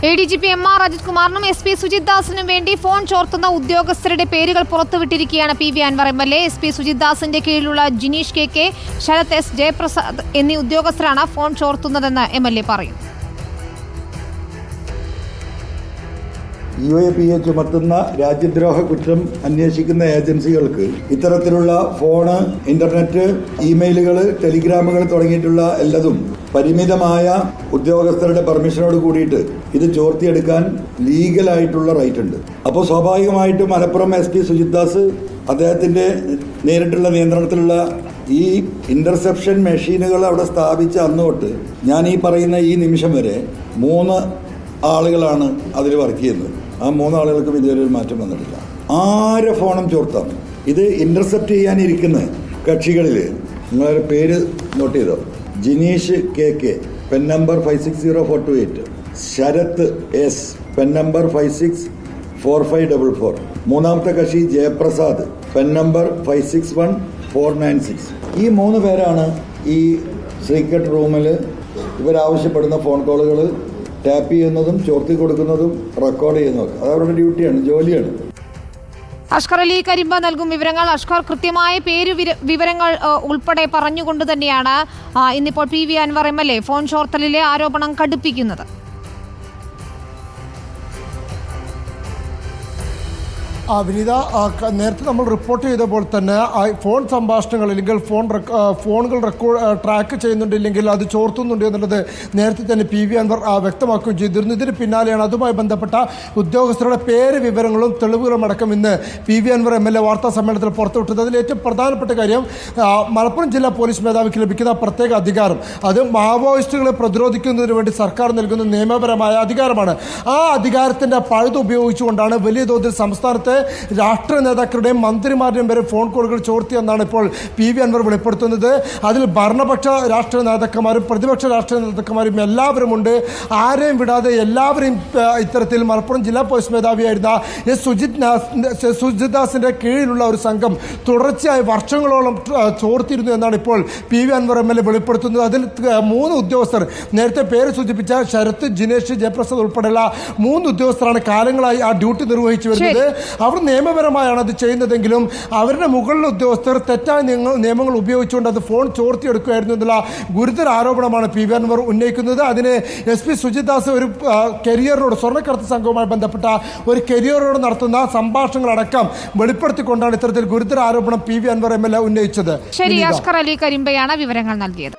A D G P M R Ajith കുമാറിനും S P Sujith ദാസിനും വേണ്ടി phone ചോർത്തുന്ന ഉദ്യോഗസ്ഥരുടെ പേരുകൾ പുറത്തുവിട്ടിരിക്കുകയാണ് P V Anvar M L A S P Sujith ദാസിന്റെ കീഴിലുള്ള Jineesh K K Sarath S Jayaprasad എന്നീ ഉദ്യോഗസ്ഥരാണ് phone ചോർത്തുന്നതെന്ന് എം എൽ എ പറയും. യു എ പി എ ചുമത്തുന്ന രാജ്യദ്രോഹ കുറ്റം അന്വേഷിക്കുന്ന ഏജൻസികൾക്ക് ഇത്തരത്തിലുള്ള ഫോണ് ഇന്റർനെറ്റ് ഇമെയിലുകൾ ടെലിഗ്രാമുകൾ തുടങ്ങിയിട്ടുള്ള എല്ലാതും പരിമിതമായ ഉദ്യോഗസ്ഥരുടെ പെർമിഷനോട് കൂടിയിട്ട് ഇത് ചോർത്തിയെടുക്കാൻ ലീഗലായിട്ടുള്ള റൈറ്റ് ഉണ്ട്. അപ്പോൾ സ്വാഭാവികമായിട്ടും മലപ്പുറം എസ് പി സുജിത് ദാസ് അദ്ദേഹത്തിന്റെ നേരിട്ടുള്ള നിയന്ത്രണത്തിലുള്ള ഈ ഇന്റർസെപ്ഷൻ മെഷീനുകൾ അവിടെ സ്ഥാപിച്ച അന്ന് തൊട്ട് ഞാൻ ഈ പറയുന്ന ഈ നിമിഷം വരെ മൂന്ന് ആളുകളാണ് അതിൽ വർക്ക് ചെയ്യുന്നത്. ആ മൂന്ന് ആളുകൾക്കും ഇതുവരെ ഒരു മാറ്റം വന്നിട്ടില്ല. ആരെ ഫോണും ചോർത്താം. ഇത് ഇന്റർസെപ്റ്റ് ചെയ്യാനിരിക്കുന്ന കക്ഷികളിൽ നിങ്ങളൊരു പേര് നോട്ട് ചെയ്തോ? Jineesh K K pen number five six zero four two eight Sarath S pen number five six four five double four മൂന്നാമത്തെ കക്ഷി Jayaprasad pen number five six one four nine six ഈ മൂന്ന് പേരാണ് ഈ secret റൂമിൽ ഇവരാവശ്യപ്പെടുന്ന phone കോളുകൾ tap ചെയ്യുന്നതും ചോർത്തി കൊടുക്കുന്നതും റെക്കോർഡ് ചെയ്യുന്നതും. അത് അവരുടെ ഡ്യൂട്ടിയാണ് ജോലിയാണ്. അഷ്കർ അലി കരിമ്പ നൽകും വിവരങ്ങൾ. അഷ്കർ കൃത്യമായ പേര് വിവരങ്ങൾ ഉൾപ്പെടെ പറഞ്ഞുകൊണ്ട് തന്നെയാണ് ഇന്നിപ്പോൾ P V Anvar M L A phone ചോർത്തലിലെ ആരോപണം കടുപ്പിക്കുന്നത്. വിനീത നേരത്തെ നമ്മൾ റിപ്പോർട്ട് ചെയ്ത പോലെ തന്നെ ഫോൺ സംഭാഷണങ്ങൾ അല്ലെങ്കിൽ ഫോൺ ഫോണുകൾ റെക്കോർഡ് ട്രാക്ക് ചെയ്യുന്നുണ്ടില്ലെങ്കിൽ അത് ചോർത്തുന്നുണ്ട് എന്നുള്ളത് നേരത്തെ തന്നെ പി വി അൻവർ വ്യക്തമാക്കുകയും ചെയ്തിരുന്നു. ഇതിന് പിന്നാലെയാണ് അതുമായി ബന്ധപ്പെട്ട ഉദ്യോഗസ്ഥരുടെ പേര് വിവരങ്ങളും തെളിവുകളും അടക്കം ഇന്ന് P V Anvar M L A വാർത്താ സമ്മേളനത്തിൽ പുറത്തുവിട്ടത്. അതിൽ ഏറ്റവും പ്രധാനപ്പെട്ട കാര്യം മലപ്പുറം ജില്ലാ പോലീസ് മേധാവിക്ക് ലഭിക്കുന്ന പ്രത്യേക അധികാരം. അത് മാവോയിസ്റ്റുകളെ പ്രതിരോധിക്കുന്നതിന് വേണ്ടി സർക്കാർ നൽകുന്ന നിയമപരമായ അധികാരമാണ്. ആ അധികാരത്തിന്റെ പഴുത് ഉപയോഗിച്ചുകൊണ്ടാണ് വലിയ തോതിൽ സംസ്ഥാനത്തെ രാഷ്ട്രീയ നേതാക്കളുടെയും മന്ത്രിമാരുടെയും വരെ ഫോൺ കോളുകൾ ചോർത്തിയെന്നാണ് ഇപ്പോൾ പി വി അൻവർ വെളിപ്പെടുത്തുന്നത്. അതിൽ ഭരണപക്ഷ രാഷ്ട്രീയ നേതാക്കന്മാരും പ്രതിപക്ഷ രാഷ്ട്രീയ നേതാക്കന്മാരും എല്ലാവരുമുണ്ട് ആരെയും വിടാതെ എല്ലാവരെയും ഇത്തരത്തിൽ മലപ്പുറം ജില്ലാ പോലീസ് മേധാവിയായിരുന്ന എസ് സുജിത് സുജിത് ദാസിന്റെ കീഴിലുള്ള ഒരു സംഘം തുടർച്ചയായി വർഷങ്ങളോളം ആ, ചോർത്തിയിരുന്നു എന്നാണ് ഇപ്പോൾ P V Anvar M L A വെളിപ്പെടുത്തുന്നത്. അതിൽ മൂന്ന് ഉദ്യോഗസ്ഥർ നേരത്തെ പേര് സൂചിപ്പിച്ച ശരത് ജിനേഷ് ജയപ്രസാദ് ഉൾപ്പെടെയുള്ള മൂന്ന് ഉദ്യോഗസ്ഥരാണ് കാലങ്ങളായി ആ ഡ്യൂട്ടി നിർവഹിച്ചു വരുന്നത്. അവർ നിയമപരമായാണ് അത് ചെയ്യുന്നതെങ്കിലും അവരുടെ മുകളിലെ ഉദ്യോഗസ്ഥർ തെറ്റായ നിയമ- നിയമങ്ങൾ ഉപയോഗിച്ചുകൊണ്ട് അത് ഫോൺ ചോർത്തിയെടുക്കുകയായിരുന്നു എന്നുള്ള ഗുരുതര ആരോപണമാണ് പി വി അൻവർ ഉന്നയിക്കുന്നത്. അതിന് എസ് പി സുജിത് ദാസ് ഒരു കരിയറിനോട് സ്വർണക്കടത്ത് സംഘവുമായി ബന്ധപ്പെട്ട ഒരു കരിയറിനോട് നടത്തുന്ന സംഭാഷണങ്ങളടക്കം വെളിപ്പെടുത്തിക്കൊണ്ടാണ് ഇത്തരത്തിൽ ഗുരുതര ആരോപണം P V Anvar M L A ഉന്നയിച്ചത്. ശരി അഷ്കർ അലി കരിമ്പയാണ് വിവരങ്ങൾ നൽകിയത്.